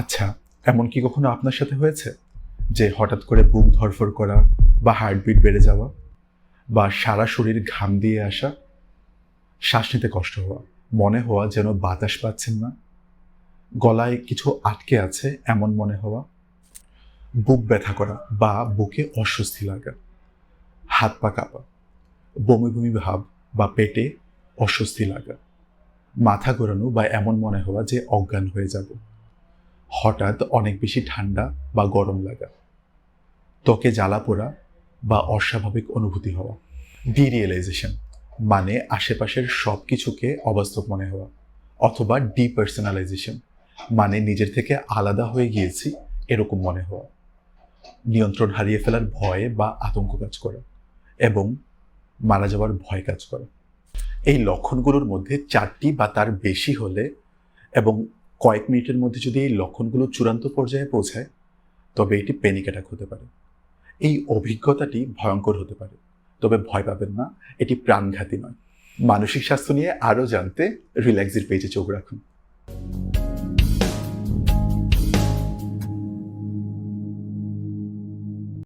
আচ্ছা এমন কি কখনো আপনার সাথে হয়েছে? যে হঠাৎ করে বুক ধরফর করা বা হার্টবিট বেড়ে যাওয়া বা সারা শরীর ঘাম দিয়ে আসা? শ্বাস নিতে কষ্ট হওয়া, মনে হওয়া যেন বাতাস পাচ্ছেন না? গলায় কিছু আটকে আছে এমন মনে হওয়া? বুক ব্যথা করা বা বুকে অস্বস্তি লাগা? হাত পা কাঁপা, বমি বমি ভাব বা পেটে অস্বস্তি লাগা? মাথা ঘোরানো বা এমন মনে হওয়া যে অজ্ঞান হয়ে যাব? হঠাৎ অনেক বেশি ঠান্ডা বা গরম লাগা। ত্বকে জ্বালা পোড়া বা অস্বাভাবিক অনুভূতি হওয়া। ডিরিয়েলাইজেশন মানে আশেপাশের সব কিছুকে অবাস্তব মনে হওয়া অথবা ডিপার্সোনালাইজেশন মানে নিজের থেকে আলাদা হয়ে গিয়েছি এরকম মনে হওয়া। নিয়ন্ত্রণ হারিয়ে ফেলার ভয়ে বা আতঙ্ক কাজ করা এবং মারা যাওয়ার ভয় কাজ করা। এই লক্ষণগুলোর মধ্যে চারটি বা তার বেশি হলে এবং কয়েক মিনিটের মধ্যে যদি এই লক্ষণগুলো চূড়ান্ত পর্যায়ে পৌঁছায়, তবে এটি প্যানিক অ্যাটাক হতে পারে। এই অভিজ্ঞতাটি ভয়ঙ্কর হতে পারে। তবে ভয় পাবেন না, এটি প্রাণঘাতী নয়। মানসিক স্বাস্থ্য নিয়ে আরও জানতে রিল্যাক্সের পেজে চোখ রাখুন।